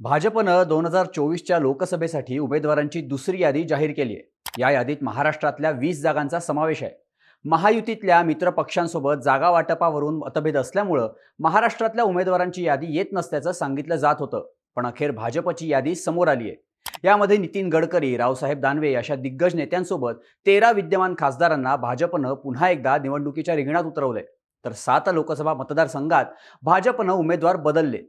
भाजपनं दोन हजार चोवीसच्या लोकसभेसाठी उमेदवारांची दुसरी यादी जाहीर केली आहे. या यादीत महाराष्ट्रातल्या वीस जागांचा समावेश आहे. महायुतीतल्या मित्रपक्षांसोबत जागा वाटपावरून मतभेद असल्यामुळं महाराष्ट्रातल्या उमेदवारांची यादी येत नसल्याचं सांगितलं जात होतं. पण अखेर भाजपची यादी समोर आली आहे. यामध्ये नितीन गडकरी रावसाहेब दानवे अशा दिग्गज नेत्यांसोबत तेरा विद्यमान खासदारांना भाजपनं पुन्हा एकदा निवडणुकीच्या रिंगणात उतरवलंय. तर सात लोकसभा मतदारसंघात भाजपनं उमेदवार बदललेत.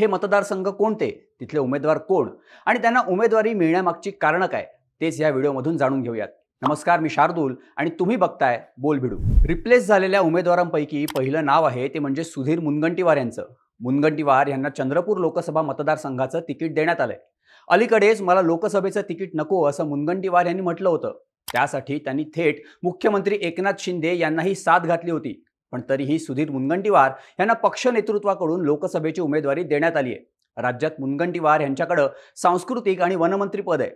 हे मतदारसंघ कोणते? तिथले उमेदवार कोण? आणि त्यांना उमेदवारी मिळण्यामागची कारणं काय? तेच या व्हिडिओमधून जाणून घेऊयात. नमस्कार मी शार्दूल आणि तुम्ही बघताय बोल भिडू. रिप्लेस झालेल्या उमेदवारांपैकी पहिलं नाव आहे ते म्हणजे सुधीर मुनगंटीवार यांचं. मुनगंटीवार यांना चंद्रपूर लोकसभा मतदारसंघाचं तिकीट देण्यात आलंय. अलीकडेच मला लोकसभेचं तिकीट नको असं मुनगंटीवार यांनी म्हटलं होतं. त्यासाठी त्यांनी थेट मुख्यमंत्री एकनाथ शिंदे यांनाही साथ घातली होती. पण तरीही सुधीर मुनगंटीवार यांना पक्ष नेतृत्वाकडून लोकसभेची उमेदवारी देण्यात आली आहे. राज्यात मुनगंटीवार यांच्याकडं सांस्कृतिक आणि वनमंत्री पद आहे.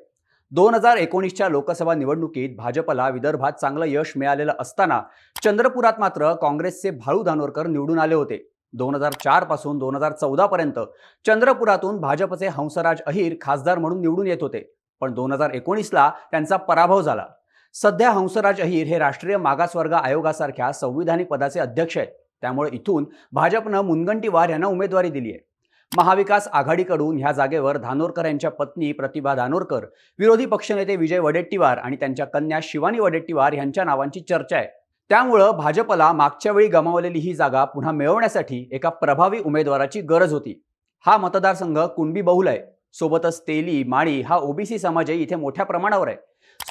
दोन हजार एकोणीसच्या लोकसभा निवडणुकीत भाजपला विदर्भात चांगलं यश मिळालेलं असताना चंद्रपुरात मात्र काँग्रेसचे भाळू धानोरकर निवडून आले होते. दोन हजार चारपासून दोन हजार चौदा पर्यंत चंद्रपुरातून भाजपचे हंसराज अहिर खासदार म्हणून निवडून येत होते. पण दोन हजार एकोणीसला त्यांचा पराभव झाला. सध्या हंसराज अहिर हे राष्ट्रीय मागासवर्ग आयोगासारख्या संविधानिक पदाचे अध्यक्ष आहेत. त्यामुळे इथून भाजपनं मुनगंटीवार यांना उमेदवारी दिली आहे. महाविकास आघाडीकडून ह्या जागेवर धानोरकर यांच्या पत्नी प्रतिभा धानोरकर विरोधी पक्षनेते विजय वडेट्टीवार आणि त्यांच्या कन्या शिवानी वडेट्टीवार यांच्या नावांची चर्चा आहे. त्यामुळं भाजपला मागच्या वेळी गमावलेली ही जागा पुन्हा मिळवण्यासाठी एका प्रभावी उमेदवाराची गरज होती. हा मतदारसंघ कुणबी बहुल आहे. सोबतच तेली माळी हा ओबीसी समाजही इथे मोठ्या प्रमाणावर आहे.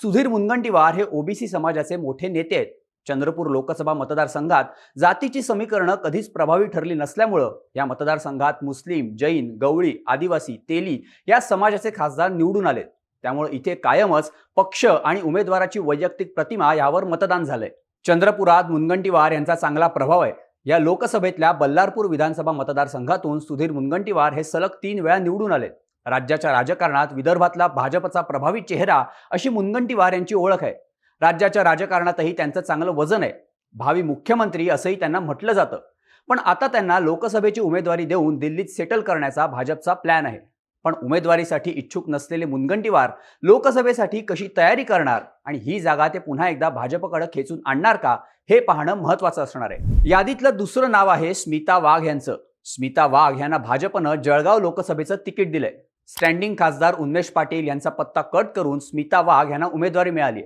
सुधीर मुनगंटीवार हे ओबीसी समाजाचे मोठे नेते आहेत. चंद्रपूर लोकसभा मतदारसंघात जातीची समीकरणं कधीच प्रभावी ठरली नसल्यामुळं या मतदारसंघात मुस्लिम जैन गवळी आदिवासी तेली या समाजाचे खासदार निवडून आलेत. त्यामुळे इथे कायमच पक्ष आणि उमेदवाराची वैयक्तिक प्रतिमा यावर मतदान झालंय. चंद्रपुरात मुनगंटीवार यांचा चांगला प्रभाव आहे. या लोकसभेतल्या बल्लारपूर विधानसभा मतदारसंघातून सुधीर मुनगंटीवार हे सलग तीन वेळा निवडून आले राज्याच्या राजकारणात विदर्भातला भाजपचा प्रभावी चेहरा अशी मुनगंटीवार यांची ओळख आहे. राज्याच्या राजकारणातही त्यांचं चांगलं वजन आहे. भावी मुख्यमंत्री असंही त्यांना म्हटलं जातं. पण आता त्यांना लोकसभेची उमेदवारी देऊन दिल्लीत सेटल करण्याचा भाजपचा प्लॅन आहे. पण उमेदवारीसाठी इच्छुक नसलेले मुनगंटीवार लोकसभेसाठी कशी तयारी करणार आणि ही जागा ते पुन्हा एकदा भाजपकडे खेचून आणणार का हे पाहणं महत्वाचं असणार आहे. यादीतलं दुसरं नाव आहे स्मिता वाघ यांचं. स्मिता वाघ यांना भाजपनं जळगाव लोकसभेचं तिकीट दिलंय. स्टँडिंग खासदार उन्मेष पाटील यांचा पत्ता कट करून स्मिता वाघ यांना उमेदवारी मिळाली.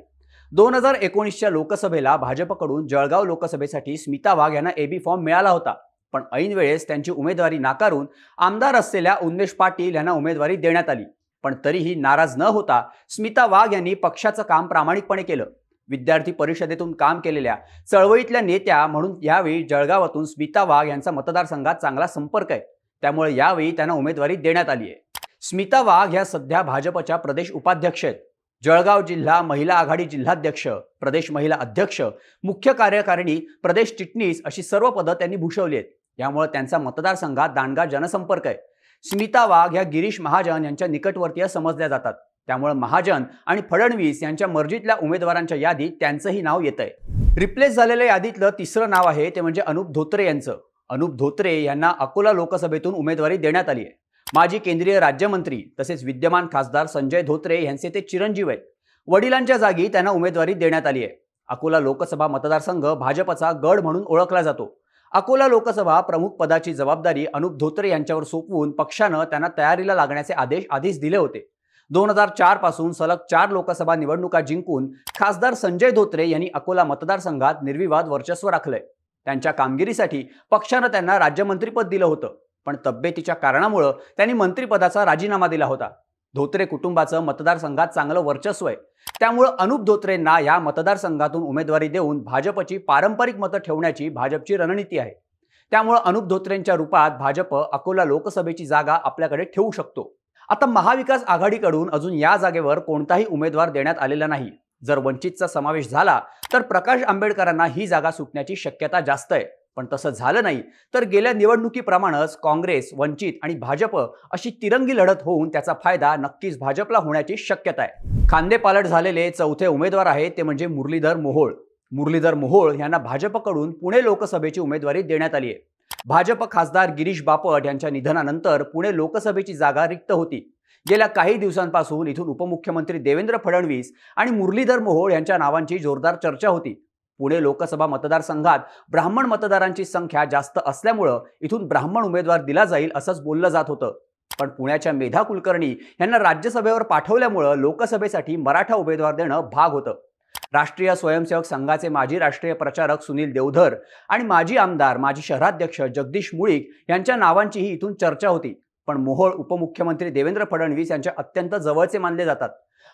दोन हजार एकोणीसच्या लोकसभेला भाजपकडून जळगाव लोकसभेसाठी स्मिता वाघ यांना एबी फॉर्म मिळाला होता. पण ऐनवेळेस त्यांची उमेदवारी नाकारून आमदार असलेल्या उन्मेष पाटील यांना उमेदवारी देण्यात आली. पण तरीही नाराज न होता स्मिता वाघ यांनी पक्षाचं काम प्रामाणिकपणे केलं. विद्यार्थी परिषदेतून काम केलेल्या चळवळीतल्या नेत्या म्हणून यावेळी जळगावातून स्मिता वाघ यांचा मतदारसंघात चांगला संपर्क आहे. त्यामुळे यावेळी त्यांना उमेदवारी देण्यात आली आहे. स्मिता वाघ ह्या सध्या भाजपच्या प्रदेश उपाध्यक्ष आहेत. जळगाव जिल्हा महिला आघाडी जिल्हाध्यक्ष प्रदेश महिला अध्यक्ष मुख्य कार्यकारिणी प्रदेश चिटणीस अशी सर्व पदं त्यांनी भूषवली आहेत. यामुळे त्यांचा मतदारसंघात दांडगा जनसंपर्क आहे. स्मिता वाघ ह्या गिरीश महाजन यांच्या निकटवर्तीय समजल्या जातात. त्यामुळे महाजन आणि फडणवीस यांच्या मर्जीतल्या उमेदवारांच्या यादीत त्यांचंही नाव येत आहे रिप्लेस झालेल्या यादीतलं तिसरं नाव आहे ते म्हणजे अनुप धोत्रे यांचं. अनुप धोत्रे यांना अकोला लोकसभेतून उमेदवारी देण्यात आली आहे. माजी केंद्रीय राज्यमंत्री तसेच विद्यमान खासदार संजय धोत्रे यांचे ते चिरंजीव आहेत. वडिलांच्या जागी त्यांना उमेदवारी देण्यात आली आहे. अकोला लोकसभा मतदारसंघ भाजपचा गड म्हणून ओळखला जातो. अकोला लोकसभा प्रमुख पदाची जबाबदारी अनुप धोत्रे यांच्यावर सोपवून पक्षानं त्यांना तयारीला लागण्याचे आदेश आधीच दिले होते. दोन हजार चारपासून सलग चार लोकसभा निवडणुका जिंकून खासदार संजय धोत्रे यांनी अकोला मतदारसंघात निर्विवाद वर्चस्व राखलंय. त्यांच्या कामगिरीसाठी पक्षानं त्यांना राज्यमंत्रीपद दिलं होतं. पण तब्येतीच्या कारणामुळं त्यांनी मंत्रिपदाचा राजीनामा दिला होता. धोत्रे कुटुंबाचं मतदारसंघात चांगलं वर्चस्व आहे. त्यामुळं अनुप धोत्रेंना या मतदारसंघातून उमेदवारी देऊन भाजपची पारंपरिक मतं ठेवण्याची भाजपची रणनीती आहे. त्यामुळं अनुप धोत्रेंच्या रूपात भाजप अकोला लोकसभेची जागा आपल्याकडे ठेवू शकतो. आता महाविकास आघाडीकडून अजून या जागेवर कोणताही उमेदवार देण्यात आलेला नाही. जर वंचितचा समावेश झाला तर प्रकाश आंबेडकरांना ही जागा सुटण्याची शक्यता जास्त आहे. पण तसं झालं नाही. तर गेल्या निवडणुकीप्रमाणेच काँग्रेस वंचित आणि भाजप अशी तिरंगी लढत होऊन त्याचा फायदा नक्कीच भाजपला होण्याची शक्यता आहे. खांदेपालट झालेले चौथे उमेदवार आहेत ते म्हणजे मुरलीधर मोहोळ. मुरलीधर मोहोळ यांना भाजपकडून पुणे लोकसभेची उमेदवारी देण्यात आली आहे. भाजप खासदार गिरीश बापट यांच्या निधनानंतर पुणे लोकसभेची जागा रिक्त होती. गेल्या काही दिवसांपासून इथून उपमुख्यमंत्री देवेंद्र फडणवीस आणि मुरलीधर मोहोळ यांच्या नावांची जोरदार चर्चा होती. पुणे लोकसभा मतदारसंघात ब्राह्मण मतदारांची संख्या जास्त असल्यामुळं इथून ब्राह्मण उमेदवार दिला जाईल असंच बोललं जात होतं. पण पुण्याच्या मेधा कुलकर्णी यांना राज्यसभेवर पाठवल्यामुळं लोकसभेसाठी मराठा उमेदवार देणं भाग होतं. राष्ट्रीय स्वयंसेवक संघाचे माजी राष्ट्रीय प्रचारक सुनील देवधर आणि माजी आमदार माजी शहराध्यक्ष जगदीश मुळीक यांच्या नावांचीही इथून चर्चा होती. पण मोहोळ उपमुख्यमंत्री देवेंद्र फडणवीस यांच्या अत्यंत जवळचे मानले जातात.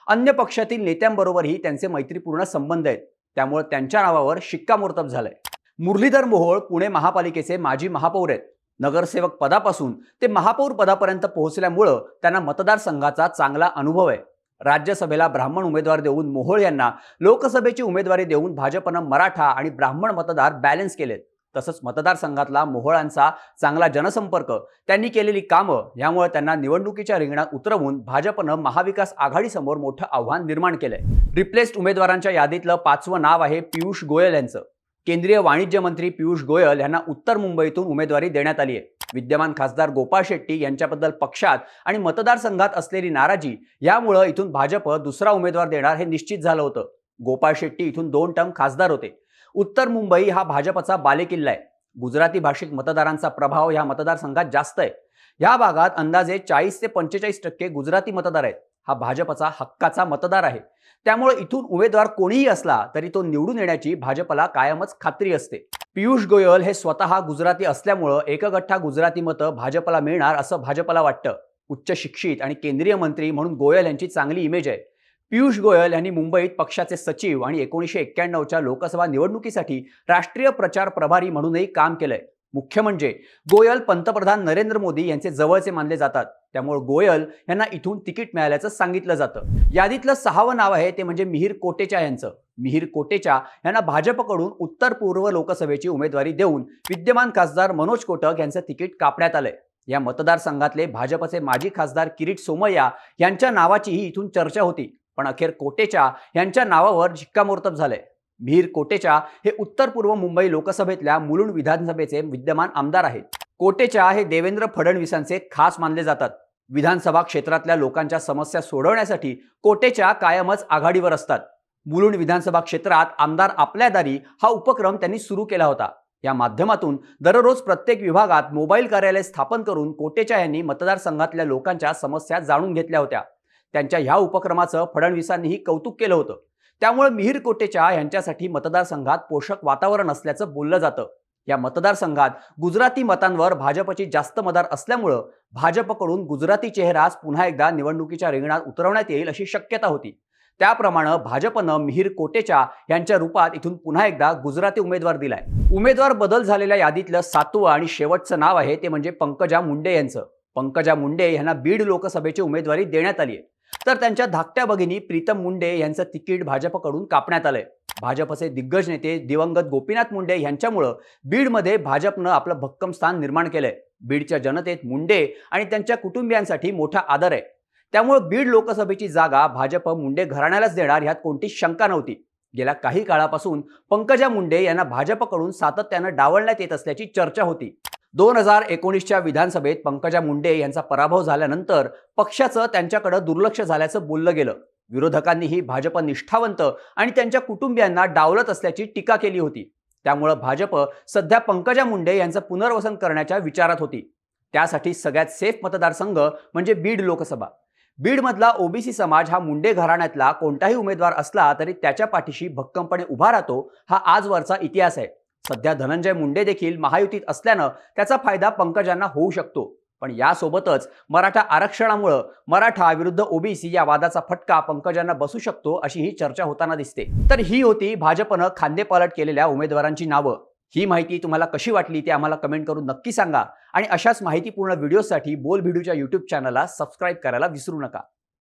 अन्य पक्षातील नेत्यांबरोबरही त्यांचे मैत्रीपूर्ण संबंध आहेत. त्यामुळे त्यांच्या नावावर शिक्कामोर्तब झालंय. मुरलीधर मोहोळ पुणे महापालिकेचे माजी महापौर आहेत. नगरसेवक पदापासून ते महापौर पदापर्यंत पोहोचल्यामुळं त्यांना मतदारसंघाचा चांगला अनुभव आहे. राज्यसभेला ब्राह्मण उमेदवार देऊन मोहोळ यांना लोकसभेची उमेदवारी देऊन भाजपनं मराठा आणि ब्राह्मण मतदार बॅलन्स केलेत. तसंच मतदारसंघातला मोहोळांचा चांगला जनसंपर्क त्यांनी केलेली कामं यामुळे त्यांना निवडणुकीच्या रिंगणात उतरवून भाजपनं महाविकास आघाडीसमोर मोठं आव्हान निर्माण केलंय. रिप्लेस्ड उमेदवारांच्या यादीतलं पाचवं नाव आहे पियुष गोयल यांचं. केंद्रीय वाणिज्य मंत्री पियुष गोयल यांना उत्तर मुंबईतून उमेदवारी देण्यात आली आहे. विद्यमान खासदार गोपाळ शेट्टी यांच्याबद्दल पक्षात आणि मतदारसंघात असलेली नाराजी यामुळं इथून भाजप दुसरा उमेदवार देणार हे निश्चित झालं होतं. गोपाळ शेट्टी इथून दोन टर्म खासदार होते. उत्तर मुंबई हा भाजपचा बालेकिल्ला आहे. गुजराती भाषिक मतदारांचा प्रभाव या मतदारसंघात जास्त आहे. या भागात अंदाजे चाळीस ते पंचेचाळीस टक्के गुजराती मतदार आहेत. हा भाजपचा हक्काचा मतदार आहे. त्यामुळे इथून उमेदवार कोणीही असला तरी तो निवडून येण्याची भाजपला कायमच खात्री असते. पियुष गोयल हे स्वतः गुजराती असल्यामुळं एकगठ्ठा गुजराती मतं भाजपला मिळणार असं भाजपला वाटतं. उच्च शिक्षित आणि केंद्रीय मंत्री म्हणून गोयल यांची चांगली इमेज आहे. पियुष गोयल यांनी मुंबईत पक्षाचे सचिव आणि एकोणीसशे एक्क्याण्णवच्या लोकसभा निवडणुकीसाठी राष्ट्रीय प्रचार प्रभारी म्हणूनही काम केलंय. मुख्य म्हणजे गोयल पंतप्रधान नरेंद्र मोदी यांचे जवळचे मानले जातात. त्यामुळे गोयल यांना इथून तिकीट मिळाल्याचं सांगितलं जातं. यादीतलं सहावं नाव आहे ते म्हणजे मिहीर कोटेचा यांचं. मिहीर कोटेचा यांना भाजपकडून उत्तर पूर्व लोकसभेची उमेदवारी देऊन विद्यमान खासदार मनोज कोटक यांचं तिकीट कापण्यात आलंय. या मतदारसंघातले भाजपचे माजी खासदार किरीट सोमय्या यांच्या नावाचीही इथून चर्चा होती. पण अखेर कोटेचा यांच्या नावावर शिक्कामोर्तब झालंय. भीर कोटेचा हे उत्तर पूर्व मुंबई लोकसभेतल्या मुलुंड विधानसभेचे विद्यमान आमदार आहेत. कोटेचा हे देवेंद्र फडणवीसांचे खास मानले जातात. विधानसभा क्षेत्रातल्या लोकांच्या समस्या सोडवण्यासाठी कोटेच्या कायमच आघाडीवर असतात. मुलुंड विधानसभा क्षेत्रात आमदार आपल्या दारी हा उपक्रम त्यांनी सुरू केला होता. या माध्यमातून दररोज प्रत्येक विभागात मोबाईल कार्यालय स्थापन करून कोटेच्या यांनी मतदारसंघातल्या लोकांच्या समस्या जाणून घेतल्या होत्या. त्यांच्या ह्या उपक्रमाचं फडणवीसांनीही कौतुक केलं होतं. त्यामुळे मिहीर कोटेच्या यांच्यासाठी मतदारसंघात पोषक वातावरण असल्याचं बोललं जातं. या मतदारसंघात गुजराती मतांवर भाजपची जास्त मदार असल्यामुळं भाजपकडून गुजराती चेहराच पुन्हा एकदा निवडणुकीच्या रिंगणात उतरवण्यात येईल अशी शक्यता होती. त्याप्रमाणे भाजपनं मिहीर कोटेचा यांच्या रूपात इथून पुन्हा एकदा गुजराती उमेदवार दिलाय. उमेदवार बदल झालेल्या यादीतलं सातवं आणि शेवटचं नाव आहे ते म्हणजे पंकजा मुंडे यांचं. पंकजा मुंडे यांना बीड लोकसभेची उमेदवारी देण्यात आली आहे तर त्यांच्या धाकट्या भगिनी प्रीतम मुंडे यांचं तिकीट भाजपकडून कापण्यात आलंय. भाजपचे दिग्गज नेते दिवंगत गोपीनाथ मुंडे यांच्यामुळं बीडमध्ये भाजपनं आपलं भक्कम स्थान निर्माण केलंय. बीडच्या जनतेत मुंडे आणि त्यांच्या कुटुंबियांसाठी मोठा आदर आहे. त्यामुळे बीड लोकसभेची जागा भाजप मुंडे घराण्यालाच देणार ह्यात कोणतीच शंका नव्हती. गेल्या काही काळापासून पंकजा मुंडे यांना भाजपकडून सातत्यानं डावलण्यात येत असल्याची चर्चा होती. दोन हजार एकोणीसच्या विधानसभेत पंकजा मुंडे यांचा पराभव झाल्यानंतर पक्षाचं त्यांच्याकडे दुर्लक्ष झाल्याचं बोललं गेलं. विरोधकांनीही भाजप निष्ठावंत आणि त्यांच्या कुटुंबियांना डावलत असल्याची टीका केली होती. त्यामुळं भाजप सध्या पंकजा मुंडे यांचं पुनर्वसन करण्याच्या विचारात होती. त्यासाठी सगळ्यात सेफ मतदारसंघ म्हणजे बीड लोकसभा. बीडमधला ओबीसी समाज हा मुंडे घराण्यातला कोणताही उमेदवार असला तरी त्याच्या पाठीशी भक्कमपणे उभा राहतो हा आजवरचा इतिहास आहे. सध्या धनंजय मुंडे देखील महायुतीत असल्यानं त्याचा फायदा पंकजांना होऊ शकतो. पण यासोबतच मराठा आरक्षणामुळं मराठा विरुद्ध ओबीसी या वादाचा फटका पंकजांना बसू शकतो अशी ही चर्चा होताना दिसते. तर ही होती भाजपनं खांदेपालट केलेल्या उमेदवारांची नावं. ही माहिती तुम्हाला कशी वाटली ते आम्हाला कमेंट करून नक्की सांगा. आणि अशाच माहितीपूर्ण व्हिडिओसाठी बोल व्हिडिओच्या युट्यूब चॅनलला सबस्क्राईब करायला विसरू नका.